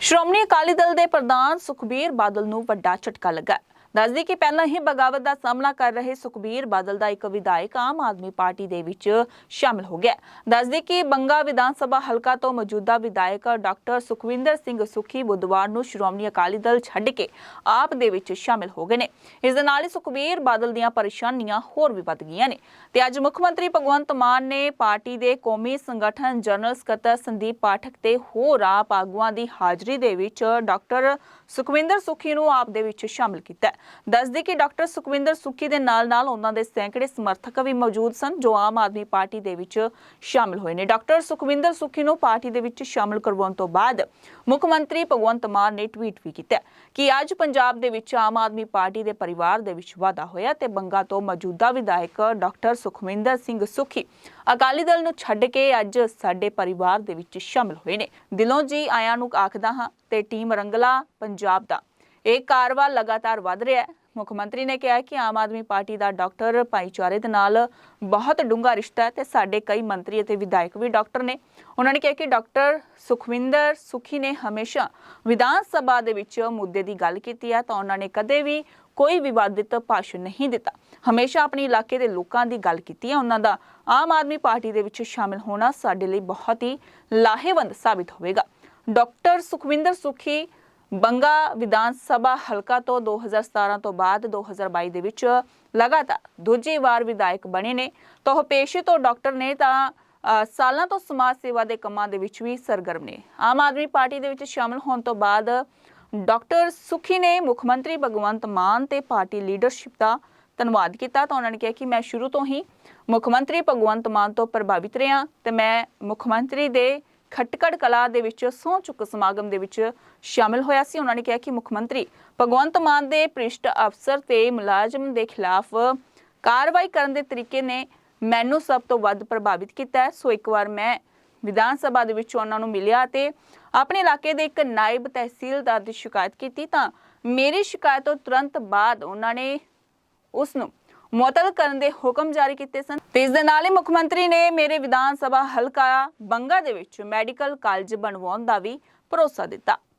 ਸ਼੍ਰੋਮਣੀ ਅਕਾਲੀ ਦਲ ਦੇ ਪ੍ਰਧਾਨ ਸੁਖਬੀਰ ਬਾਦਲ ਨੂੰ ਵੱਡਾ ਝਟਕਾ ਲੱਗਾ ਦੱਸਦੀ ਕਿ ਪਹਿਲਾਂ ਹੀ ਬਗਾਵਤ ਦਾ ਸਾਹਮਣਾ ਕਰ ਰਹੇ ਸੁਖਬੀਰ ਬਾਦਲ ਦਾ ਇੱਕ ਵਿਧਾਇਕ ਆਮ ਆਦਮੀ ਪਾਰਟੀ ਦੇ ਵਿੱਚ ਸ਼ਾਮਲ ਹੋ ਗਿਆ। ਦੱਸਦੀ ਕਿ ਬੰਗਾ ਵਿਧਾਨ ਸਭਾ ਹਲਕਾ ਤੋਂ ਮੌਜੂਦਾ ਵਿਧਾਇਕ ਡਾਕਟਰ ਸੁਖਵਿੰਦਰ ਸਿੰਘ ਸੁਖੀ ਬੁੱਧਵਾਰ ਨੂੰ ਸ਼੍ਰੋਮਣੀ ਅਕਾਲੀ ਦਲ ਛੱਡ ਕੇ ਆਪ ਦੇ ਵਿੱਚ ਸ਼ਾਮਲ ਹੋ ਗਏ ਨੇ। ਇਸ ਦੇ ਨਾਲ ਹੀ ਸੁਖਬੀਰ ਬਾਦਲ ਦੀਆਂ ਪਰੇਸ਼ਾਨੀਆਂ ਹੋਰ ਵੀ ਵੱਧ ਗਈਆਂ ਨੇ। ਤੇ ਅੱਜ ਮੁੱਖ ਮੰਤਰੀ ਭਗਵੰਤ ਮਾਨ ਨੇ ਪਾਰਟੀ ਦੇ ਕੌਮੀ ਸੰਗਠਨ ਜਨਰਲ ਸਕੱਤਰ ਸੰਦੀਪ ਪਾਠਕ ਤੇ ਹੋਰ ਆਪ ਆਗੂਆਂ ਦੀ ਹਾਜ਼ਰੀ ਦੇ ਵਿੱਚ ਡਾਕਟਰ ਸੁਖਵਿੰਦਰ ਸੁਖੀ ਨੂੰ ਆਪ ਦੇ ਵਿੱਚ ਸ਼ਾਮਲ ਕੀਤਾ। ਦੱਸਦੇ ਕਿ ਡਾਕਟਰ ਸੁਖਵਿੰਦਰ ਸੁਖੀ ਦੇ ਨਾਲ-ਨਾਲ ਉਹਨਾਂ ਦੇ ਸੈਂਕੜੇ ਸਮਰਥਕ ਵੀ ਮੌਜੂਦ ਸਨ, ਜੋ ਆਮ ਆਦਮੀ ਪਾਰਟੀ ਦੇ ਵਿੱਚ ਸ਼ਾਮਲ ਹੋਏ ਨੇ। ਡਾਕਟਰ ਸੁਖਵਿੰਦਰ ਸੁਖੀ ਨੂੰ ਪਾਰਟੀ ਦੇ ਵਿੱਚ ਸ਼ਾਮਲ ਕਰਵਾਉਣ ਤੋਂ ਬਾਅਦ ਮੁੱਖ ਮੰਤਰੀ ਭਗਵੰਤ ਮਾਨ ਨੇ ਟਵੀਟ ਵੀ ਕੀਤਾ ਕਿ ਅੱਜ ਪੰਜਾਬ ਦੇ ਵਿੱਚ ਆਮ ਆਦਮੀ ਪਾਰਟੀ ਦੇ ਪਰਿਵਾਰ ਦੇ ਵਿੱਚ ਵਾਧਾ ਹੋਇਆ ਤੇ ਬੰਗਾ ਤੋਂ ਮੌਜੂਦਾ ਵਿਧਾਇਕ ਡਾਕਟਰ ਸੁਖਵਿੰਦਰ ਸਿੰਘ ਸੁਖੀ ਅਕਾਲੀ ਦਲ ਨੂੰ ਛੱਡ ਕੇ ਅੱਜ ਸਾਡੇ ਪਰਿਵਾਰ ਦੇ ਵਿੱਚ ਸ਼ਾਮਲ ਹੋਏ ਨੇ। ਦਿਲੋਂ ਜੀ ਆਇਆਂ ਨੂੰ ਆਖਦਾ ਹਾਂ ਤੇ ਟੀਮ ਰੰਗਲਾ, ਪੰਜਾਬ ਦਾ। ਇਹ ਕਾਰਵਾ ਲਗਾਤਾਰ ਵਧ ਰਿਹਾ ਹੈ। ਮੁੱਖ ਮੰਤਰੀ ਨੇ ਕਿਹਾ ਕਿ ਆਮ ਆਦਮੀ ਪਾਰਟੀ ਦਾ ਡਾਕਟਰ ਭਾਈਚਾਰੇ ਦੇ ਨਾਲ ਬਹੁਤ ਡੂੰਘਾ ਰਿਸ਼ਤਾ ਹੈ ਤੇ ਸਾਡੇ ਕਈ ਮੰਤਰੀ ਅਤੇ ਵਿਧਾਇਕ ਵੀ ਡਾਕਟਰ ਨੇ। ਉਹਨਾਂ ਨੇ ਕਿਹਾ ਕਿ ਡਾਕਟਰ ਸੁਖਵਿੰਦਰ ਸੁਖੀ ਨੇ ਹਮੇਸ਼ਾ ਵਿਧਾਨ ਸਭਾ ਦੇ ਵਿੱਚ ਮੁੱਦੇ ਦੀ ਗੱਲ ਕੀਤੀ ਹੈ ਤਾਂ ਉਹਨਾਂ ਨੇ ਕਦੇ ਵੀ ਕੋਈ ਵਿਵਾਦਿਤ ਭਾਸ਼ਣ ਨਹੀਂ ਦਿੱਤਾ। ਹਮੇਸ਼ਾ ਆਪਣੇ ਇਲਾਕੇ ਦੇ ਲੋਕਾਂ ਦੀ ਗੱਲ ਕੀਤੀ ਹੈ। ਉਹਨਾਂ ਦਾ ਆਮ ਆਦਮੀ ਪਾਰਟੀ ਦੇ ਵਿੱਚ ਸ਼ਾਮਿਲ ਹੋਣਾ ਸਾਡੇ ਲਈ ਬਹੁਤ ਹੀ ਲਾਹੇਵੰਦ ਸਾਬਿਤ ਹੋਵੇਗਾ। ਡਾਕਟਰ ਸੁਖਵਿੰਦਰ ਸੁਖੀ ਬੰਗਾ ਵਿਧਾਨ ਸਭਾ ਹਲਕਾ ਤੋਂ 2017 ਤੋਂ ਬਾਅਦ 2022 ਦੇ ਵਿੱਚ ਲਗਾਤਾਰ ਦੂਜੀ ਵਾਰ ਵਿਧਾਇਕ ਬਣੇ ਨੇ। ਤਾਂ ਉਹ ਪੇਸ਼ੇ ਤੋਂ ਡਾਕਟਰ ਨੇ ਤਾਂ ਸਾਲਾਂ ਤੋਂ ਸਮਾਜ ਸੇਵਾ ਦੇ ਕੰਮਾਂ ਦੇ ਵਿੱਚ ਵੀ ਸਰਗਰਮ ਨੇ। ਆਮ ਆਦਮੀ ਪਾਰਟੀ ਦੇ ਵਿੱਚ ਸ਼ਾਮਲ ਹੋਣ ਤੋਂ ਬਾਅਦ ਡਾਕਟਰ ਸੁਖੀ ਨੇ ਮੁੱਖ ਮੰਤਰੀ ਭਗਵੰਤ ਮਾਨ ਤੇ ਪਾਰਟੀ ਲੀਡਰਸ਼ਿਪ ਦਾ ਧੰਨਵਾਦ ਕੀਤਾ ਤਾਂ ਉਹਨਾਂ ਨੇ ਕਿਹਾ ਕਿ ਮੈਂ ਸ਼ੁਰੂ ਤੋਂ ਹੀ ਮੁੱਖ ਮੰਤਰੀ ਭਗਵੰਤ ਮਾਨ ਤੋਂ ਪ੍ਰਭਾਵਿਤ ਰਿਹਾ ਤੇ ਮੈਂ ਮੁੱਖ ਮੰਤਰੀ ਦੇ ਖਟਕੜ ਕਲਾ ਦੇ ਵਿੱਚ, ਸਹੁੰ ਚੁੱਕ ਸਮਾਗਮ ਦੇ ਵਿੱਚ ਸ਼ਾਮਿਲ ਹੋਇਆ ਸੀ। ਉਹਨਾਂ ਨੇ ਕਿਹਾ ਕਿ ਮੁੱਖ ਮੰਤਰੀ ਭਗਵੰਤ ਮਾਨ ਦੇ ਭ੍ਰਿਸ਼ਟ ਅਫਸਰ ਤੇ ਮੁਲਾਜ਼ਮ ਦੇ ਖਿਲਾਫ ਕਾਰਵਾਈ ਕਰਨ ਦੇ ਤਰੀਕੇ ਨੇ ਮੈਨੂੰ ਸਭ ਤੋਂ ਵੱਧ ਪ੍ਰਭਾਵਿਤ ਕੀਤਾ ਹੈ। ਸੋ ਇੱਕ ਵਾਰ ਮੈਂ ਵਿਧਾਨ ਸਭਾ ਦੇ ਵਿੱਚ ਉਹਨਾਂ ਨੂੰ ਮਿਲਿਆ ਤੇ ਆਪਣੇ ਇਲਾਕੇ ਦੇ ਇੱਕ ਨਾਇਬ ਤਹਿਸੀਲਦਾਰ ਦੀ ਸ਼ਿਕਾਇਤ ਕੀਤੀ ਤਾਂ ਮੇਰੀ ਸ਼ਿਕਾਇਤ ਤੋਂ ਤੁਰੰਤ ਬਾਅਦ ਉਹਨਾਂ ਨੇ ਉਸ ਨੂੰ ਮੁਅੱਤਲ ਕਰਨ ਦੇ ਹੁਕਮ ਜਾਰੀ ਕੀਤੇ ਸਨ। ਤੇ ਇਸ ਦੇ ਨਾਲ ਹੀ ਮੁੱਖ ਮੰਤਰੀ ਨੇ ਮੇਰੇ ਵਿਧਾਨ ਸਭਾ ਹਲਕਾ ਬੰਗਾ ਦੇ ਵਿੱਚ ਮੈਡੀਕਲ ਕਾਲਜ ਬਣਵਾਉਣ ਦਾ ਵੀ ਭਰੋਸਾ ਦਿੱਤਾ।